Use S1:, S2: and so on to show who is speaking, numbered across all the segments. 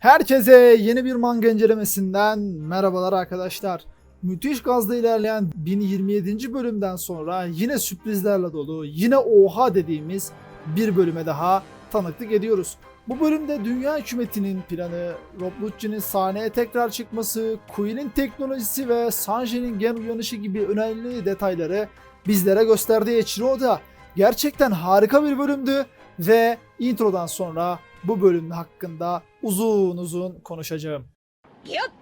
S1: Herkese yeni bir manga incelemesinden merhabalar arkadaşlar. Müthiş gazda ilerleyen 1027. bölümden sonra yine sürprizlerle dolu, yine oha dediğimiz bir bölüme daha tanıklık ediyoruz. Bu bölümde dünya hükümetinin planı, Rob Lucci'nin sahneye tekrar çıkması, Queen'in teknolojisi ve Sanji'nin gen uyanışı gibi önemli detayları bizlere gösterdiği Eiichiro'da gerçekten harika bir bölümdü ve introdan sonra bu bölüm hakkında uzun uzun konuşacağım.
S2: よっ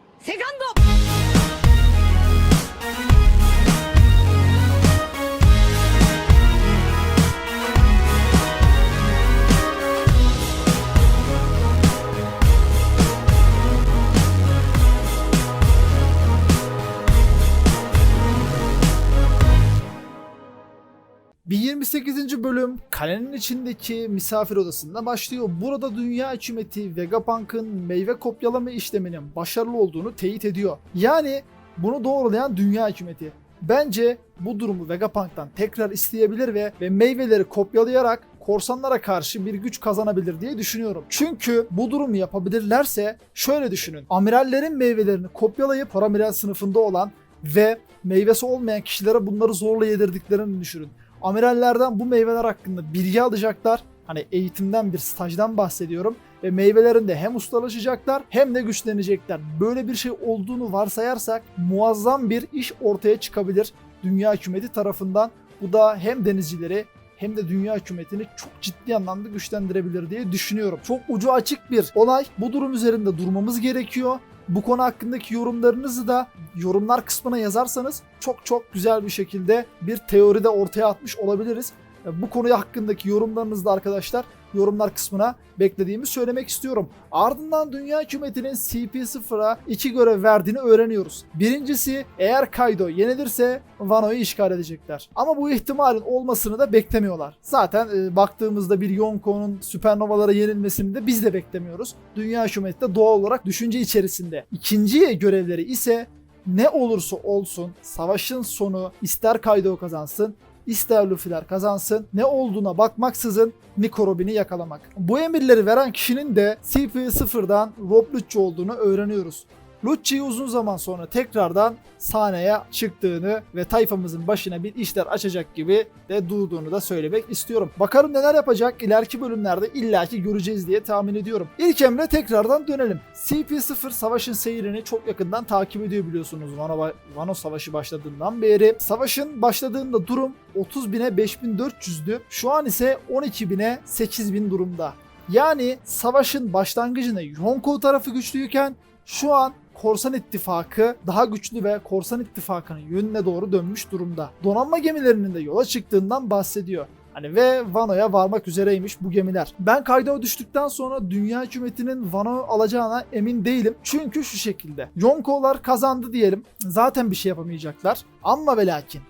S1: Bir bölüm kalenin içindeki misafir odasında başlıyor. Burada dünya hükümeti Vegapunk'ın meyve kopyalama işleminin başarılı olduğunu teyit ediyor. Yani bunu doğrulayan dünya hükümeti. Bence bu durumu Vegapunk'tan tekrar isteyebilir ve, ve meyveleri kopyalayarak korsanlara karşı bir güç kazanabilir diye düşünüyorum. Çünkü bu durumu yapabilirlerse şöyle düşünün. Amirallerin meyvelerini kopyalayıp paramiral sınıfında olan ve meyvesi olmayan kişilere bunları zorla yedirdiklerini düşünün. Amirallerden bu meyveler hakkında bilgi alacaklar. Hani eğitimden bir stajdan bahsediyorum. Ve meyvelerinde hem ustalaşacaklar hem de güçlenecekler. Böyle bir şey olduğunu varsayarsak muazzam bir iş ortaya çıkabilir dünya hükümeti tarafından. Bu da hem denizcileri hem de dünya hükümetini çok ciddi anlamda güçlendirebilir diye düşünüyorum. Çok ucu açık bir olay. Bu durum üzerinde durmamız gerekiyor. Bu konu hakkındaki yorumlarınızı da yorumlar kısmına yazarsanız çok çok güzel bir şekilde bir teoride ortaya atmış olabiliriz. Bu konu hakkındaki yorumlarınızı da arkadaşlar yorumlar kısmına beklediğimi söylemek istiyorum. Ardından dünya hükümetinin CP0'a iki görev verdiğini öğreniyoruz. Birincisi eğer Kaido yenilirse Wano'yu işgal edecekler. Ama bu ihtimalin olmasını da beklemiyorlar. Zaten e, baktığımızda bir Yonko'nun süpernovalara yenilmesini de biz de beklemiyoruz. Dünya hükümeti de doğal olarak düşünce içerisinde. İkinci görevleri ise ne olursa olsun savaşın sonu ister Kaido kazansın ister Luffy'ler kazansın ne olduğuna bakmaksızın Nico Robin'i yakalamak. Bu emirleri veren kişinin de CP0'dan Rob Lucci olduğunu öğreniyoruz. Lucci'yi uzun zaman sonra tekrardan sahneye çıktığını ve tayfamızın başına bir işler açacak gibi de durduğunu da söylemek istiyorum. Bakalım neler yapacak ileriki bölümlerde illaki göreceğiz diye tahmin ediyorum. İlk emre tekrardan dönelim. CP0 savaşın seyrini çok yakından takip ediyor biliyorsunuz Vano, Vano savaşı başladığından beri. Savaşın başladığında durum 30 bine 5400'dü. Şu an ise 12 bine 8000 durumda. Yani savaşın başlangıcında Yonko tarafı güçlüyken şu an Korsan İttifakı daha güçlü ve Korsan İttifakı'nın yönüne doğru dönmüş durumda. Donanma gemilerinin de yola çıktığından bahsediyor. Hani ve Vano'ya varmak üzereymiş bu gemiler. Ben Kaido'ya düştükten sonra dünya hükümetinin Vano alacağına emin değilim. Çünkü şu şekilde. Yonko'lar kazandı diyelim. Zaten bir şey yapamayacaklar. Ama ve lakin.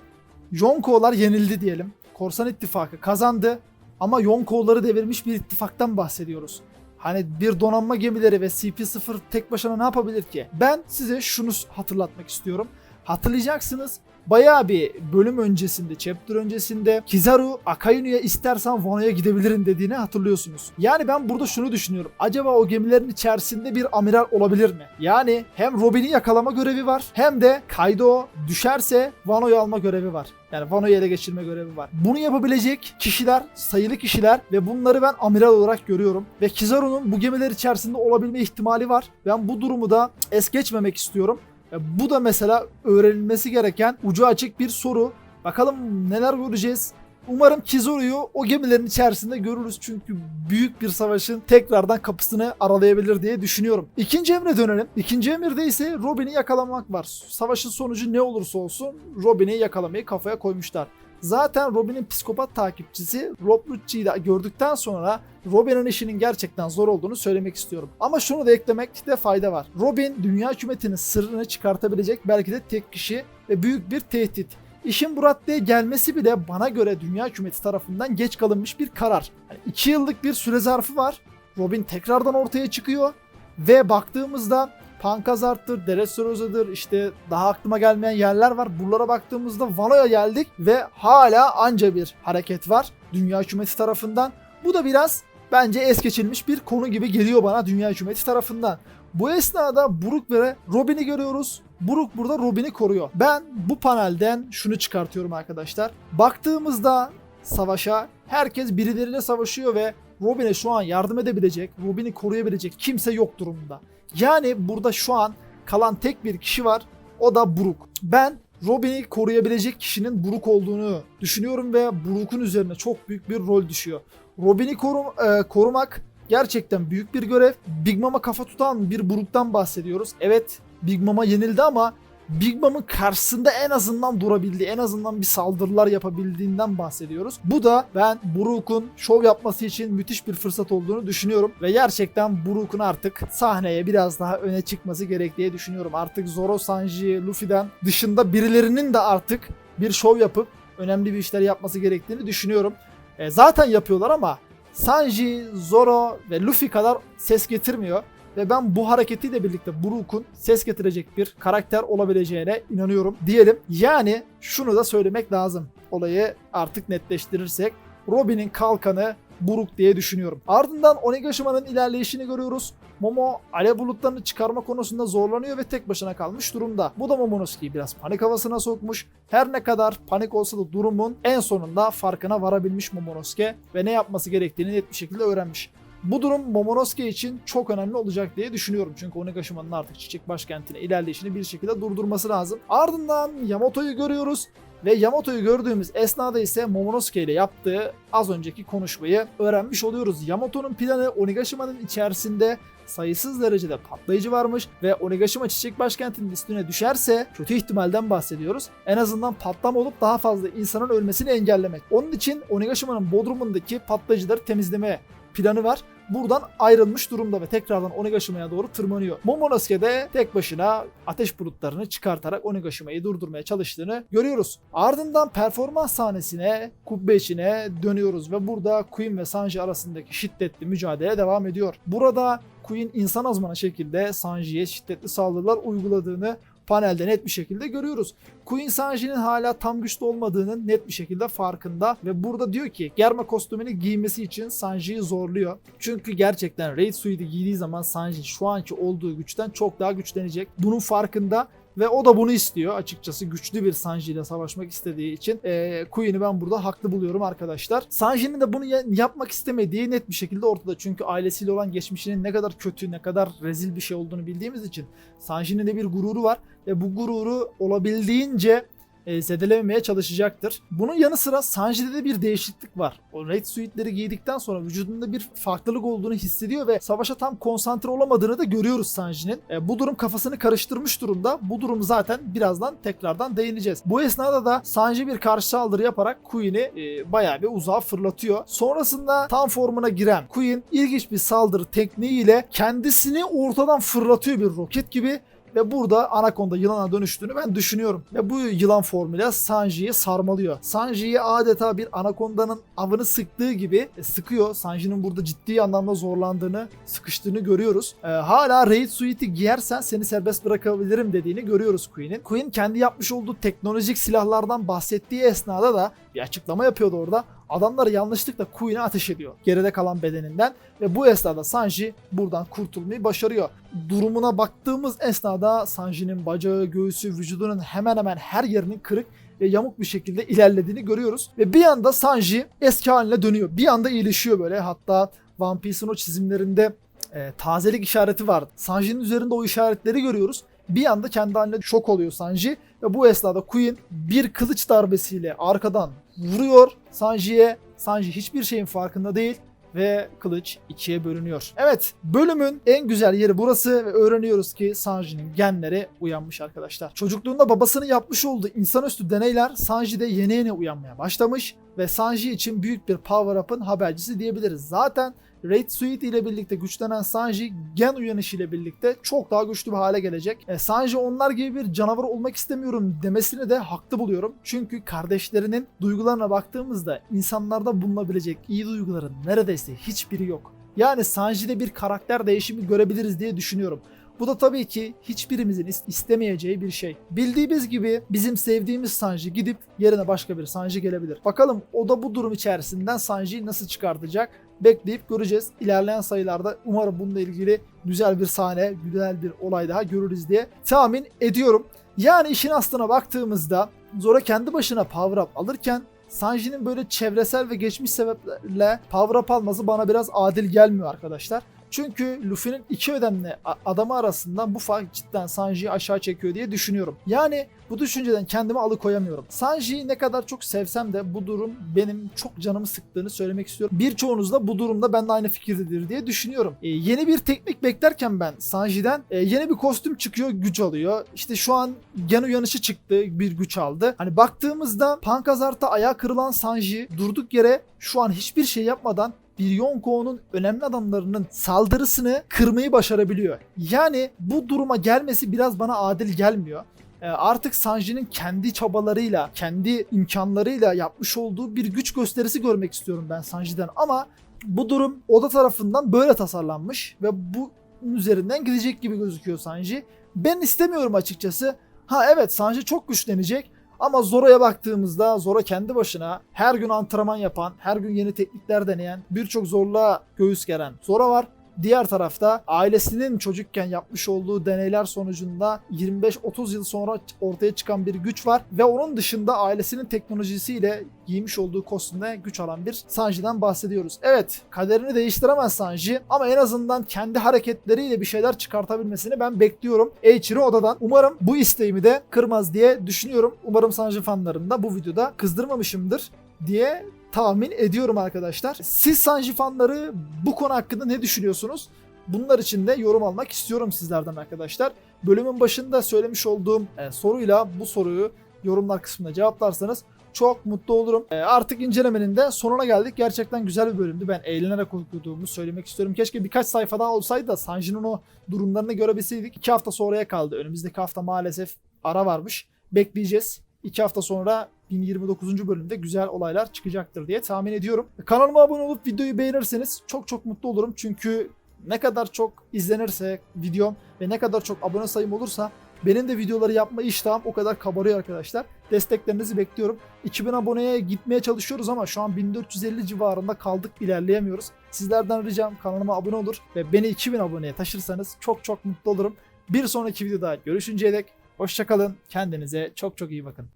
S1: Yonko'lar yenildi diyelim. Korsan İttifakı kazandı. Ama Yonko'ları devirmiş bir ittifaktan bahsediyoruz. Hani bir donanma gemileri ve CP0 tek başına ne yapabilir ki? Ben size şunu hatırlatmak istiyorum. Hatırlayacaksınız bayağı bir bölüm öncesinde, chapter öncesinde Kizaru Akainu'ya istersen Wano'ya gidebilirim dediğini hatırlıyorsunuz. Yani ben burada şunu düşünüyorum. Acaba o gemilerin içerisinde bir amiral olabilir mi? Yani hem Robin'i yakalama görevi var hem de Kaido düşerse Wano'yu alma görevi var. Yani Wano'yu ele geçirme görevi var. Bunu yapabilecek kişiler, sayılı kişiler ve bunları ben amiral olarak görüyorum. Ve Kizaru'nun bu gemiler içerisinde olabilme ihtimali var. Ben bu durumu da es geçmemek istiyorum. Ya bu da mesela öğrenilmesi gereken ucu açık bir soru. Bakalım neler göreceğiz. Umarım Kizaru'yu o gemilerin içerisinde görürüz çünkü büyük bir savaşın tekrardan kapısını aralayabilir diye düşünüyorum. İkinci emre dönelim. İkinci emirde ise Robin'i yakalamak var. Savaşın sonucu ne olursa olsun Robin'i yakalamayı kafaya koymuşlar. Zaten Robin'in psikopat takipçisi Rob Lucci'yi de gördükten sonra Robin'in işinin gerçekten zor olduğunu söylemek istiyorum. Ama şunu da eklemekte fayda var. Robin dünya hükümetinin sırrını çıkartabilecek belki de tek kişi ve büyük bir tehdit. İşin bu raddeye gelmesi bile bana göre dünya hükümeti tarafından geç kalınmış bir karar. Yani yıllık bir süre zarfı var. Robin tekrardan ortaya çıkıyor ve baktığımızda Pankazart'tır, Dressrosa'dır işte daha aklıma gelmeyen yerler var. Buralara baktığımızda Vano'ya geldik ve hala anca bir hareket var dünya hükümeti tarafından. Bu da biraz bence es geçilmiş bir konu gibi geliyor bana dünya hükümeti tarafından. Bu esnada Brook ve Robin'i görüyoruz. Brook burada Robin'i koruyor. Ben bu panelden şunu çıkartıyorum arkadaşlar. Baktığımızda savaşa herkes birileriyle savaşıyor ve Robin'e şu an yardım edebilecek, Robin'i koruyabilecek kimse yok durumda. Yani burada şu an kalan tek bir kişi var. O da Brook. Ben Robin'i koruyabilecek kişinin Brook olduğunu düşünüyorum ve Brook'un üzerine çok büyük bir rol düşüyor. Robin'i koru- e, korumak gerçekten büyük bir görev. Big Mom'a kafa tutan bir Brook'tan bahsediyoruz. Evet Big Mom'a yenildi ama Big Mom'un karşısında en azından durabildi. En azından bir saldırılar yapabildiğinden bahsediyoruz. Bu da ben Brook'un şov yapması için müthiş bir fırsat olduğunu düşünüyorum. Ve gerçekten Brook'un artık sahneye biraz daha öne çıkması gerek düşünüyorum. Artık Zoro, Sanji, Luffy'den dışında birilerinin de artık bir şov yapıp önemli bir işler yapması gerektiğini düşünüyorum. E, zaten yapıyorlar ama Sanji, Zoro ve Luffy kadar ses getirmiyor. Ve ben bu hareketiyle birlikte Brook'un ses getirecek bir karakter olabileceğine inanıyorum diyelim. Yani şunu da söylemek lazım. Olayı artık netleştirirsek. Robin'in kalkanı Brook diye düşünüyorum. Ardından Onigashima'nın ilerleyişini görüyoruz. Momo alev bulutlarını çıkarma konusunda zorlanıyor ve tek başına kalmış durumda. Bu da Momonosuke'yi biraz panik havasına sokmuş. Her ne kadar panik olsa da durumun en sonunda farkına varabilmiş Momonosuke ve ne yapması gerektiğini net bir şekilde öğrenmiş. Bu durum Momonosuke için çok önemli olacak diye düşünüyorum. Çünkü Onigashima'nın artık çiçek başkentine ilerleyişini bir şekilde durdurması lazım. Ardından Yamato'yu görüyoruz. Ve Yamato'yu gördüğümüz esnada ise Momonosuke ile yaptığı az önceki konuşmayı öğrenmiş oluyoruz. Yamato'nun planı Onigashima'nın içerisinde sayısız derecede patlayıcı varmış ve Onigashima çiçek başkentinin üstüne düşerse kötü ihtimalden bahsediyoruz. En azından patlama olup daha fazla insanın ölmesini engellemek. Onun için Onigashima'nın bodrumundaki patlayıcıları temizleme planı var. Buradan ayrılmış durumda ve tekrardan Onigashima'ya doğru tırmanıyor. Momonosuke de tek başına ateş bulutlarını çıkartarak Onigashima'yı durdurmaya çalıştığını görüyoruz. Ardından performans sahnesine, kubbe içine dönüyoruz ve burada Queen ve Sanji arasındaki şiddetli mücadele devam ediyor. Burada Queen insan azmanı şekilde Sanji'ye şiddetli saldırılar uyguladığını panelde net bir şekilde görüyoruz. Queen Sanji'nin hala tam güçlü olmadığının net bir şekilde farkında ve burada diyor ki Germa kostümünü giymesi için Sanji'yi zorluyor. Çünkü gerçekten Raid Suit'i giydiği zaman Sanji şu anki olduğu güçten çok daha güçlenecek. Bunun farkında ve o da bunu istiyor. Açıkçası güçlü bir Sanji ile savaşmak istediği için e, Queen'i ben burada haklı buluyorum arkadaşlar. Sanji'nin de bunu ya- yapmak istemediği net bir şekilde ortada. Çünkü ailesiyle olan geçmişinin ne kadar kötü ne kadar rezil bir şey olduğunu bildiğimiz için Sanji'nin de bir gururu var. Ve bu gururu olabildiğince e, zedelememeye çalışacaktır. Bunun yanı sıra Sanji'de de bir değişiklik var. O Red Suit'leri giydikten sonra vücudunda bir farklılık olduğunu hissediyor ve savaşa tam konsantre olamadığını da görüyoruz Sanji'nin. E, bu durum kafasını karıştırmış durumda. Bu durum zaten birazdan tekrardan değineceğiz. Bu esnada da Sanji bir karşı saldırı yaparak Queen'i e, bayağı bir uzağa fırlatıyor. Sonrasında tam formuna giren Queen ilginç bir saldırı tekniğiyle kendisini ortadan fırlatıyor bir roket gibi ve burada Anaconda yılana dönüştüğünü ben düşünüyorum. Ve bu yılan formuyla Sanji'yi sarmalıyor. Sanji'yi adeta bir Anaconda'nın avını sıktığı gibi e, sıkıyor. Sanji'nin burada ciddi anlamda zorlandığını, sıkıştığını görüyoruz. Ee, hala Raid Suite'i giyersen seni serbest bırakabilirim dediğini görüyoruz Queen'in. Queen kendi yapmış olduğu teknolojik silahlardan bahsettiği esnada da bir açıklama yapıyordu orada. Adamlar yanlışlıkla Queen'e ateş ediyor. Geride kalan bedeninden ve bu esnada Sanji buradan kurtulmayı başarıyor. Durumuna baktığımız esnada Sanji'nin bacağı, göğsü, vücudunun hemen hemen her yerinin kırık ve yamuk bir şekilde ilerlediğini görüyoruz. Ve bir anda Sanji eski haline dönüyor. Bir anda iyileşiyor böyle. Hatta One Piece'in o çizimlerinde e, tazelik işareti var. Sanji'nin üzerinde o işaretleri görüyoruz. Bir anda kendi haline şok oluyor Sanji ve bu esnada Queen bir kılıç darbesiyle arkadan vuruyor Sanji'ye. Sanji hiçbir şeyin farkında değil ve kılıç ikiye bölünüyor. Evet bölümün en güzel yeri burası ve öğreniyoruz ki Sanji'nin genleri uyanmış arkadaşlar. Çocukluğunda babasının yapmış olduğu insanüstü deneyler Sanji'de yeni yeni uyanmaya başlamış ve Sanji için büyük bir power up'ın habercisi diyebiliriz. Zaten Raid Suite ile birlikte güçlenen Sanji gen uyanışı ile birlikte çok daha güçlü bir hale gelecek. E, Sanji onlar gibi bir canavar olmak istemiyorum demesini de haklı buluyorum. Çünkü kardeşlerinin duygularına baktığımızda insanlarda bulunabilecek iyi duyguların neredeyse hiçbiri yok. Yani Sanji'de bir karakter değişimi görebiliriz diye düşünüyorum. Bu da tabii ki hiçbirimizin is- istemeyeceği bir şey. Bildiğimiz gibi bizim sevdiğimiz Sanji gidip yerine başka bir Sanji gelebilir. Bakalım o da bu durum içerisinden Sanji'yi nasıl çıkartacak? bekleyip göreceğiz. İlerleyen sayılarda umarım bununla ilgili güzel bir sahne, güzel bir olay daha görürüz diye tahmin ediyorum. Yani işin aslına baktığımızda Zora kendi başına power up alırken Sanji'nin böyle çevresel ve geçmiş sebeplerle power up alması bana biraz adil gelmiyor arkadaşlar. Çünkü Luffy'nin iki ödemli adamı arasından bu fark cidden Sanji'yi aşağı çekiyor diye düşünüyorum. Yani bu düşünceden kendimi alıkoyamıyorum. Sanji'yi ne kadar çok sevsem de bu durum benim çok canımı sıktığını söylemek istiyorum. Birçoğunuz da bu durumda benimle aynı fikirdedir diye düşünüyorum. Ee, yeni bir teknik beklerken ben Sanji'den e, yeni bir kostüm çıkıyor güç alıyor. İşte şu an gen uyanışı çıktı bir güç aldı. Hani baktığımızda Pankazart'ta ayağı kırılan Sanji durduk yere şu an hiçbir şey yapmadan bir Yonko'nun önemli adamlarının saldırısını kırmayı başarabiliyor. Yani bu duruma gelmesi biraz bana adil gelmiyor. Ee, Artık Sanji'nin kendi çabalarıyla, kendi imkanlarıyla yapmış olduğu bir güç gösterisi görmek istiyorum ben Sanji'den. Ama bu durum Oda tarafından böyle tasarlanmış ve bu üzerinden gidecek gibi gözüküyor Sanji. Ben istemiyorum açıkçası. Ha evet Sanji çok güçlenecek ama Zora'ya baktığımızda Zora kendi başına her gün antrenman yapan, her gün yeni teknikler deneyen, birçok zorluğa göğüs geren Zora var. Diğer tarafta ailesinin çocukken yapmış olduğu deneyler sonucunda 25-30 yıl sonra ortaya çıkan bir güç var ve onun dışında ailesinin teknolojisiyle giymiş olduğu kostümde güç alan bir Sanji'den bahsediyoruz. Evet, kaderini değiştiremez Sanji ama en azından kendi hareketleriyle bir şeyler çıkartabilmesini ben bekliyorum Eiichiro Oda'dan. Umarım bu isteğimi de kırmaz diye düşünüyorum. Umarım Sanji fanlarını da bu videoda kızdırmamışımdır diye tahmin ediyorum arkadaşlar. Siz Sanji fanları bu konu hakkında ne düşünüyorsunuz? Bunlar için de yorum almak istiyorum sizlerden arkadaşlar. Bölümün başında söylemiş olduğum e, soruyla bu soruyu yorumlar kısmında cevaplarsanız çok mutlu olurum. E, artık incelemenin de sonuna geldik. Gerçekten güzel bir bölümdü. Ben eğlenerek okuduğumu söylemek istiyorum. Keşke birkaç sayfa daha olsaydı da Sanji'nin o durumlarını görebilseydik. İki hafta sonraya kaldı. Önümüzdeki hafta maalesef ara varmış. Bekleyeceğiz. İki hafta sonra 1029. bölümde güzel olaylar çıkacaktır diye tahmin ediyorum. Kanalıma abone olup videoyu beğenirseniz çok çok mutlu olurum. Çünkü ne kadar çok izlenirse videom ve ne kadar çok abone sayım olursa benim de videoları yapma iştahım o kadar kabarıyor arkadaşlar. Desteklerinizi bekliyorum. 2000 aboneye gitmeye çalışıyoruz ama şu an 1450 civarında kaldık ilerleyemiyoruz. Sizlerden ricam kanalıma abone olur ve beni 2000 aboneye taşırsanız çok çok mutlu olurum. Bir sonraki videoda görüşünceye dek hoşçakalın. Kendinize çok çok iyi bakın.